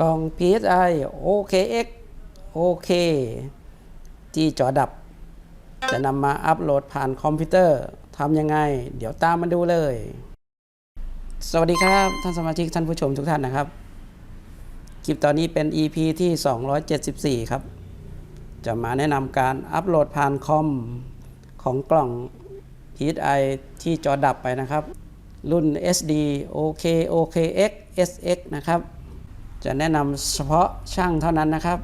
กล่อง PSI OKX OK ที่จอดับ จะนำมาอัปโหลดผ่านคอมพิวเตอร์ทำยังไง เดี๋ยวตามมาดูเลย สวัสดีครับ ท่านสมาชิกท่านผู้ชมทุกท่านนะครับ คลิปตอนนี้เป็น EP ที่ 274 ครับ จะมาแนะนำการอัปโหลดผ่านคอมของกล่อง PSI ที่จอดับไปนะครับ รุ่น SD OK OKX SX นะครับ จะแนะนำเฉพาะช่างเท่านั้นนะครับ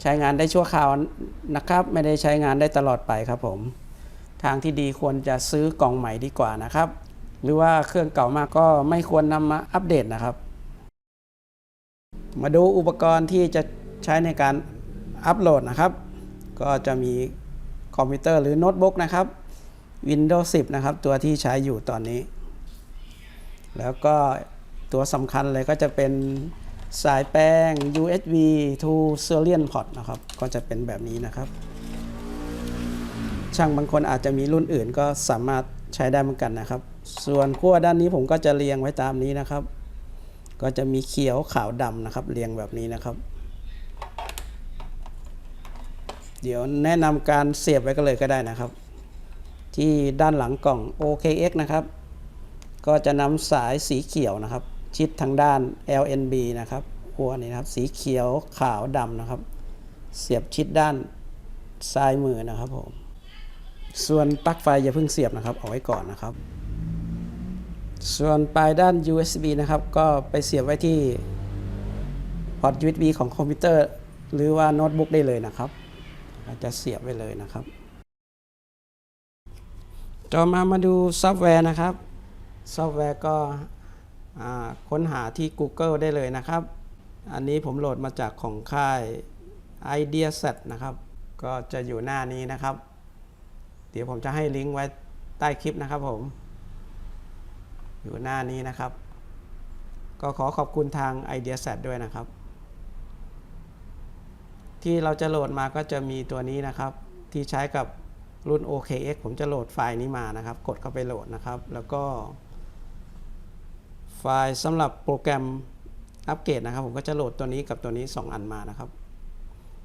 ใช้งานได้ชั่วคราวนะครับ ไม่ได้ใช้งานได้ตลอดไปครับผม ทางที่ดีควรจะซื้อกล่องใหม่ดีกว่านะครับ หรือว่าเครื่องเก่ามากก็ไม่ควรนำมาอัปเดตนะครับ มาดูอุปกรณ์ที่จะใช้ในการอัปโหลดนะครับ ก็จะมีคอมพิวเตอร์หรือโน้ตบุ๊กนะครับ Windows 10 นะครับ ตัวที่ใช้อยู่ตอนนี้ แล้วก็ตัวสำคัญเลยก็จะเป็น สายแป้ง USB to serial port นะครับ ก็จะเป็นแบบนี้นะครับ ช่างบางคนอาจจะมีรุ่นอื่นก็สามารถใช้ได้เหมือนกันนะครับ ส่วนขั้วด้านนี้ผมก็จะเรียงไว้ตามนี้นะครับ ก็จะมีเขียวขาวดำนะครับ เรียงแบบนี้นะครับ เดี๋ยวแนะนำการเสียบไว้ก็เลยก็ได้นะครับ ที่ด้านหลังกล่อง OKX นะครับ ก็จะนำสายสีเขียวนะครับ ชิดทางด้าน LNB นะครับขั้วนี้นะครับ สีเขียวขาวดำนะครับ เสียบชิดด้านซ้ายมือนะครับผม ส่วนปลั๊กไฟอย่าเพิ่งเสียบนะครับเอาไว้ก่อนนะครับ ส่วนปลายด้าน USB นะครับ ก็ไปเสียบไว้ที่พอร์ต USB ของคอมพิวเตอร์ หรือว่าโน้ตบุ๊กได้เลยนะครับอาจจะเสียบไว้เลยนะครับต่อมามาดูซอฟต์แวร์นะครับ ซอฟต์แวร์ก็ ค้นหาที่ Google ได้เลยนะครับ อันนี้ผมโหลดมาจากของค่าย IdeaSet นะครับ ก็จะอยู่หน้านี้นะครับ เดี๋ยวผมจะให้ลิงก์ไว้ใต้คลิปนะครับผม อยู่หน้านี้นะครับ ก็ขอขอบคุณทาง IdeaSet ด้วยนะครับ ที่เราจะโหลดมาก็จะมีตัวนี้นะครับ ที่ใช้กับรุ่น OKX ผมจะโหลดไฟล์นี้มานะครับ กดเข้าไปโหลดนะครับ แล้วก็ ไฟล์สำหรับโปรแกรมอัปเกรดนะครับ ผมก็จะโหลดตัวนี้กับตัวนี้ 2 อันมานะครับ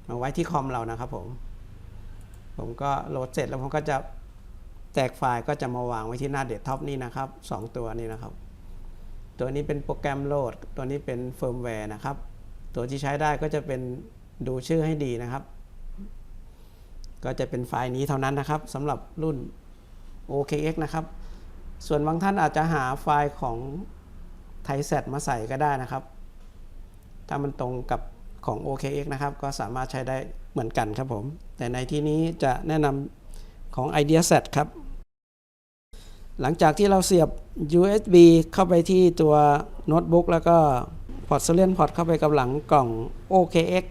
มาไว้ที่คอมเรานะครับผม ผมก็โหลดเสร็จแล้วผมก็จะแตกไฟล์ก็จะมาวางไว้ที่หน้าเดสก์ท็อปนี่นะครับ 2 ตัวนี้นะครับ ตัวนี้เป็นโปรแกรมโหลด ตัวนี้เป็นเฟิร์มแวร์นะครับ ตัวที่ใช้ได้ก็จะเป็นดูชื่อให้ดีนะครับ ก็จะเป็นไฟล์นี้เท่านั้นนะครับสำหรับรุ่น OKX นะครับ ส่วนบางท่านอาจจะหาไฟล์ของ ไทแซมาใส่ก็ได้นะครับ ถ้ามันตรงกับของ OKX นะครับ ก็สามารถใช้ได้เหมือนกันครับผม แต่ในที่นี้จะแนะนำของ IdeaSet ครับ หลังจากที่เราเสียบ USB เข้าไปที่ตัวโน้ตบุ๊กแล้วก็พอร์ตเซเลนพอร์ตเข้าไปกับหลังกล่อง OKX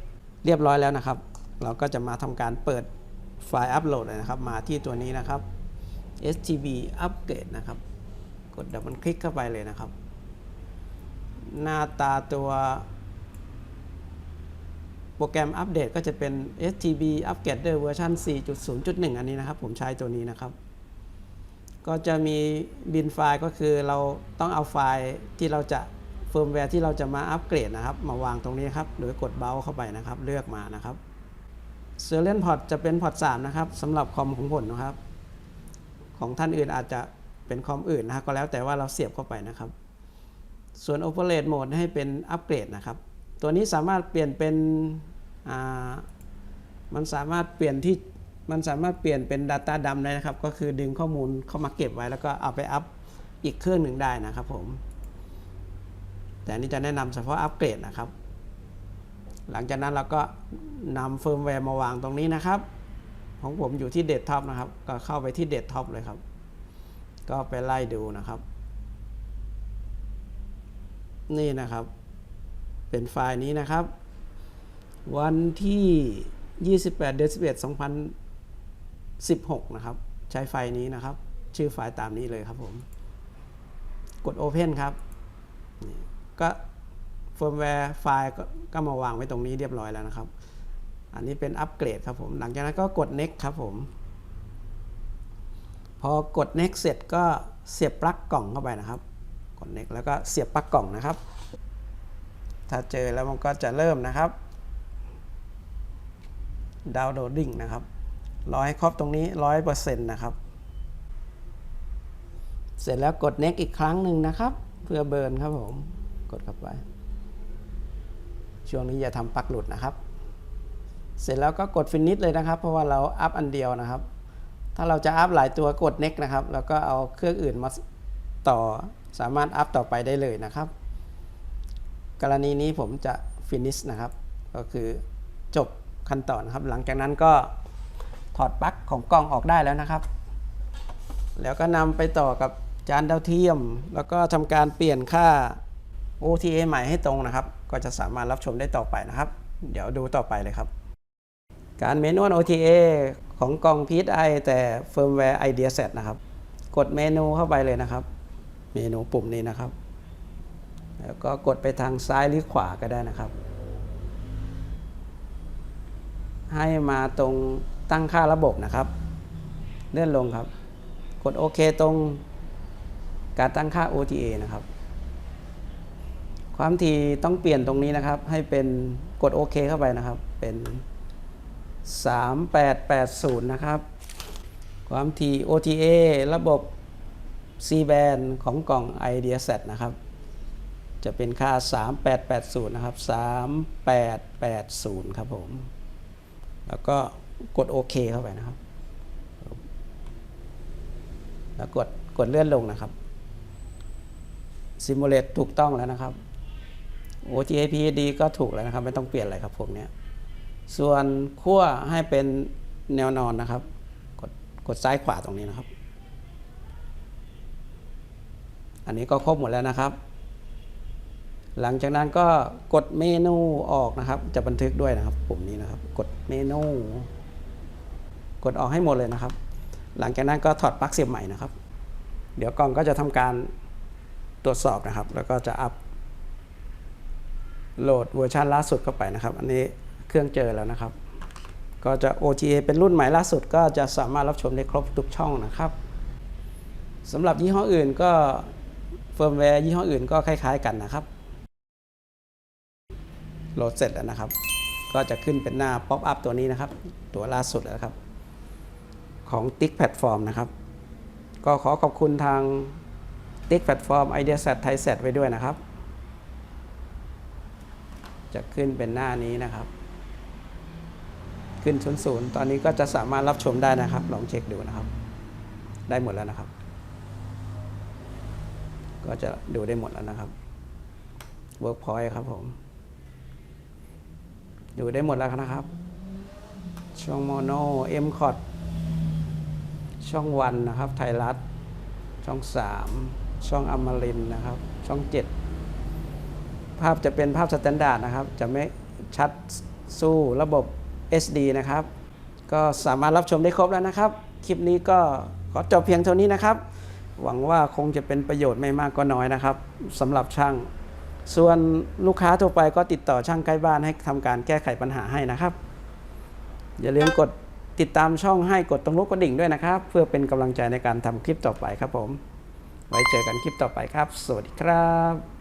เรียบร้อยแล้วนะครับ เราก็จะมาทำการเปิดไฟล์อัปโหลดนะครับ มาที่ตัวนี้นะครับ STB Upgrade นะครับ กดดับเบิลคลิกเข้าไปเลยนะครับ หน้าตาตัวโปรแกรมอัปเดตก็จะเป็น STB Upgrader เวอร์ชัน4.0.1 อันนี้นะครับ ผมใช้ตัวนี้นะครับ ก็จะมีบินไฟล์ก็คือเราต้องเอาไฟล์ที่เราจะเฟิร์มแวร์ที่เราจะมาอัปเกรดนะครับ มาวางตรงนี้ครับ โดยกดเบลเข้าไปนะครับ เลือกมานะครับเซอร์เลนพอร์ตจะเป็นพอร์ต3นะครับสำหรับคอมของผมนะครับ ของท่านอื่นอาจจะเป็นคอมอื่นนะครับก็แล้วแต่ว่าเราเสียบเข้าไปนะครับ ส่วน Operate Mode ให้เป็นอัปเกรดนะครับ ตัวนี้สามารถเปลี่ยนเป็นมันสามารถเปลี่ยนที่มันสามารถเปลี่ยนเป็น Data ดำได้นะครับ ก็คือดึงข้อมูลเข้ามาเก็บไว้ แล้วก็เอาไปอัพอีกเครื่องหนึ่งได้นะครับผม แต่นนี้จะแนะนำเฉพาะอัปเกรดนะครับ หลังจากนั้นเราก็นำเฟิร์มแวร์มาวางตรงนี้นะครับ ของผมอยู่ที่เดสก์ท็อปนะครับ ก็เข้าไปที่เดสก์ท็อปเลยครับ ก็ไปไล่ดูนะครับ นี่นะครับ เป็นไฟล์นี้นะครับ วันที่ 28 เดือน11 2016 นะครับ ใช้ไฟล์นี้นะครับ ชื่อไฟล์ตามนี้เลยครับผม กด Open ครับนี่ก็เฟิร์มแวร์ไฟล์ก็ก็มาวางไว้ตรงนี้เรียบร้อยแล้วนะครับ อันนี้เป็นอัปเกรดครับผม หลังจากนั้นก็กด next ครับผม พอกด next เสร็จก็เสียบปลั๊กกล่องเข้าไปนะครับ กด next แล้วก็เสียบปลั๊กกล่องนะครับ ถ้าเจอแล้วมันก็จะเริ่มนะครับดาวน์โหลดดิ้งนะครับรอให้ครบตรงนี้ร้อยเปอร์เซ็นต์นะครับ เสร็จแล้วกด next อีกครั้งหนึ่งนะครับ เพื่อเบิร์นครับผม กดเข้าไป ช่วงนี้อย่าทำปลั๊กหลุดนะครับ เสร็จแล้วก็กด finish เลยนะครับ เพราะว่าเราอัพอันเดียวนะครับถ้าเราจะอัพหลายตัวกด next นะครับ แล้วก็เอาเครื่องอื่นมาต่อสามารถอัพต่อไปได้เลยนะครับ กรณีนี้ผมจะ finish นะครับ ก็คือจบขั้นตอนนะครับ หลังจากนั้นก็ถอดปลั๊กของกล้องออกได้แล้วนะครับ แล้วก็นำไปต่อกับจานดาวเทียม แล้วก็ทำการเปลี่ยนค่า OTA ใหม่ให้ตรงนะครับ ก็จะสามารถรับชมได้ต่อไปนะครับ เดี๋ยวดูต่อไปเลยครับ การเมนู OTA ของกล่อง PSI แต่เฟิร์มแวร์ Idea Set นะครับ กดเมนูเข้าไปเลยนะครับ เมนูปุ่มนี้นะครับ แล้วก็กดไปทางซ้ายหรือขวาก็ได้นะครับ ให้มาตรงตั้งค่าระบบนะครับ เลื่อนลงครับ กดโอเคตรงการตั้งค่า OTA นะครับ ความถี่ต้องเปลี่ยนตรงนี้นะครับ ให้เป็นกดโอเคเข้าไปนะครับ เป็น 3880 นะครับ ความถี่ OTA ระบบ C band ของกล่อง Idea Set นะครับ จะเป็นค่า 3880 นะครับ 3880 ครับผม แล้วก็กดโอเคเข้าไปนะครับ แล้วกดกดเลื่อนลงนะครับ Simulate ถูกต้องแล้วนะครับ OTAPD ก็ถูกแล้วนะครับ ไม่ต้องเปลี่ยนอะไรครับพวกนี้ส่วนขั้วให้เป็นแนวนอนนะครับ กดกดซ้ายขวาตรงนี้นะครับ อันนี้ก็ครบหมดแล้วนะครับ หลังจากนั้นก็กดเมนูออกนะครับ จะบันทึกด้วยนะครับ ปุ่มนี้นะครับ กดเมนู กดออกให้หมดเลยนะครับ หลังจากนั้นก็ถอดปลั๊กเสียบใหม่นะครับ เดี๋ยวกล่องก็จะทำการตรวจสอบนะครับ แล้วก็จะอัพโหลดเวอร์ชันล่าสุดเข้าไปนะครับ อันนี้เครื่องเจอแล้วนะครับ ก็จะ OTA เป็นรุ่นใหม่ล่าสุด ก็จะสามารถรับชมได้ครบทุกช่องนะครับสำหรับยี่ห้ออื่นก็ เฟิร์มแวร์ยี่ห้ออื่นก็คล้าย ๆ กันนะครับโหลดเสร็จแล้วนะครับ ก็จะขึ้นเป็นหน้าป๊อปอัพตัวนี้นะครับ ตัวล่าสุดแล้วครับ ของ TIC Platform นะครับ ก็ขอขอบคุณทาง TIC Platform Idea Set Thai Set ไว้ด้วยนะครับ จะขึ้นเป็นหน้านี้นะครับ ขึ้นศูนศูนย์ตอนนี้ก็จะสามารถรับชมได้นะครับ ลองเช็คดูนะครับ ได้หมดแล้วนะครับ ก็จะดูได้หมดแล้วนะครับ Workpoint ครับผม ดูได้หมดแล้วนะครับ ช่องโมโนเอ็มคอดช่องวันนะครับ ไทยรัฐ ช่อง 3 ช่องอมรินนะครับ ช่อง 7 ภาพจะเป็นภาพสแตนดาร์ดนะครับ จะไม่ชัดสู้ระบบ SD นะครับ ก็สามารถรับชมได้ครบแล้วนะครับ คลิปนี้ก็ขอจบเพียงเท่านี้นะครับ หวังว่าคงจะเป็นประโยชน์ไม่มากก็น้อยนะครับสำหรับช่าง ส่วนลูกค้าทั่วไปก็ติดต่อช่างใกล้บ้านให้ทำการแก้ไขปัญหาให้นะครับ อย่าลืมกดติดตามช่องให้กดตรงลูกกระดิ่งด้วยนะครับ เพื่อเป็นกำลังใจในการทำคลิปต่อไปครับผม ไว้เจอกันคลิปต่อไปครับ สวัสดีครับ